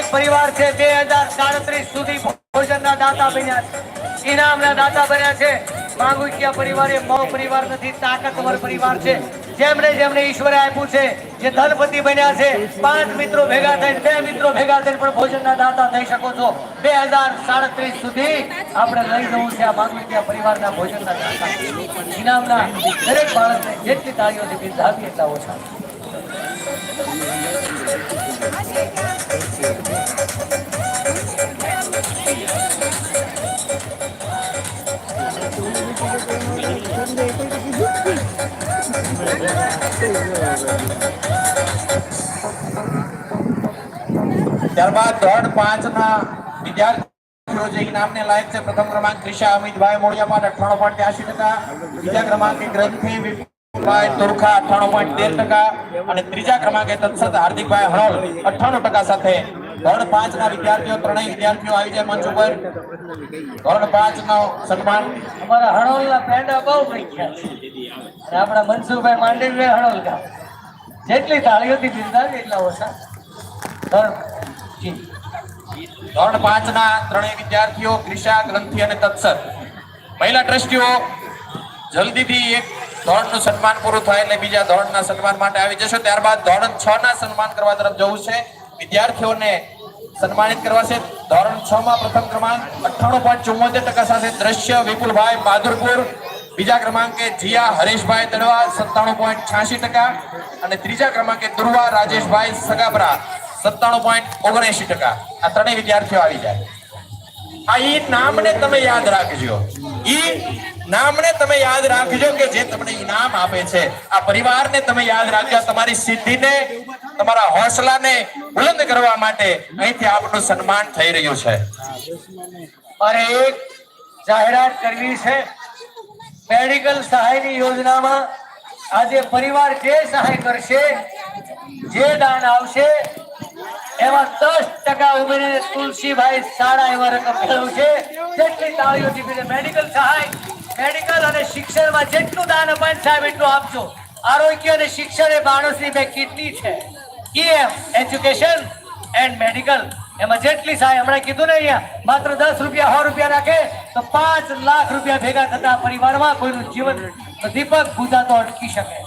એક પરિવાર છે, બે હજાર સાડત્રીસ સુધી ભોજનના દાતા બન્યા છે. ઇનામના દાતા બન્યા છે. માંગુકિયા પરિવાર એ મો પરિવાર નથી, તાકતવર પરિવાર છે. જેમણે જેમણે ઈશ્વરે આપ્યું છે, જે ધનપતિ બન્યા છે, પાંચ મિત્રો ભેગા થઈને, બે મિત્રો ભેગા થઈને પણ ભોજનના દાતા થઈ શકો છો. બે હજાર સાડત્રીસ સુધી આપણે લઈ જવું છે આ માંગુકિયા પરિવારના ભોજનના દાતા. ઇનામના દરેક બાળકને જેટલી તાળીઓથી ધાવી એટલા ઓછા. ત્યારબાદ ધોરણ પાંચ ના વિદ્યાર્થીઓ જે ઇનામને લાયક છે, પ્રથમ ક્રમાંક ત્રિષા અમિતભાઈ મોડિયામાં અઠાણું પોઈન્ટ ત્યાસી ટકા, બીજા ક્રમાંકે ગ્રંથિ વિપુલભાઈ તુરખા અઠ્ઠાણું પોઈન્ટ તેર ટકા અને ત્રીજા ક્રમાંકે તત્સદ હાર્દિકભાઈ હણોલ અઠ્ઠાણું ટકા સાથે ધોરણ પાંચ ના વિદ્યાર્થીઓ, ત્રણેય વિદ્યાર્થીઓ આવી જાય મંચ ઉપર. ધોરણ પાંચ નો સન્માન અમારા હણોલના પેંડા બહુ પ્રખ્યાત છે. અને આપણા મનસુખભાઈ માંડવીભાઈ હણોલ ગામ. જેટલી તાળીઓથી બિરદાવીએ એટલા ઓછા. ધોરણ પાંચ ના ત્રણેય વિદ્યાર્થીઓ ક્રિષા ગ્રંથિ અને તત્સર. મહિલા ટ્રસ્ટીઓ, જલ્દીથી એક ધોરણનું સન્માન પૂરું થાય એટલે બીજા ધોરણના સન્માન માટે આવી જશો. ત્યારબાદ ધોરણ છ ના સન્માન કરવા તરફ જવું છે. વિદ્યાર્થીઓને સન્માનિત કરવા છે. ધોરણ છ માં પ્રથમ ક્રમાંક અઠ્ઠાણું પોઈન્ટ ચુમ્મોતેર ટકા સાથે દ્રશ્ય વિપુલભાઈ માધુરપુર. બીજા ક્રમાંકે જીયા હરેશભાઈ દડવા સત્તાણું પોઈન્ટ છ્યાસી ટકા અને ત્રીજા ક્રમાંકે દુર્વા રાજેશભાઈ સગાબરા સત્તાણું પોઈન્ટ ઓગણએંશી ટકા. આ ત્રણેય વિદ્યાર્થીઓ આવી જાય. આ ઈ નામને તમે યાદ રાખજો. ઈ નામને તમે યાદ રાખજો કે જે તમને ઇનામ આપે છે. આ પરિવારને તમે યાદ રાખજો. તમારી સિદ્ધિને, તમારા હોસલાને બુલંદ કરવા માટે અહીંથી આપનું સન્માન થઈ રહ્યું છે. મારે એક જાહેરાત કરવી છે. મેડિકલ સહાયની યોજનામાં આજે પરિવાર જે સહાય કરશે, જે દાન આવશે એમાં દસ ટકા ઉમેરીને તુલસીભાઈ સાડા એવા રકમ મેળવશે જેટલી તાળીઓ ટીપીને મેડિકલ સહાય, મેડિકલ અને શિક્ષણમાં જેટલું દાન અપાય સાહેબ, એટલું આપજો. આરોગ્ય અને શિક્ષણ એ માણસની બે કિડની છે. ઈએમ એજ્યુકેશન એન્ડ મેડિકલ એમાં જેટલી સહાય, હમણાં કીધું ને અહીંયા, માત્ર દસ રૂપિયા, સો રૂપિયા રાખે તો પાંચ લાખ રૂપિયા ભેગા થતા પરિવારમાં કોઈનું જીવન દીપક બુઝાતો અટકી શકે.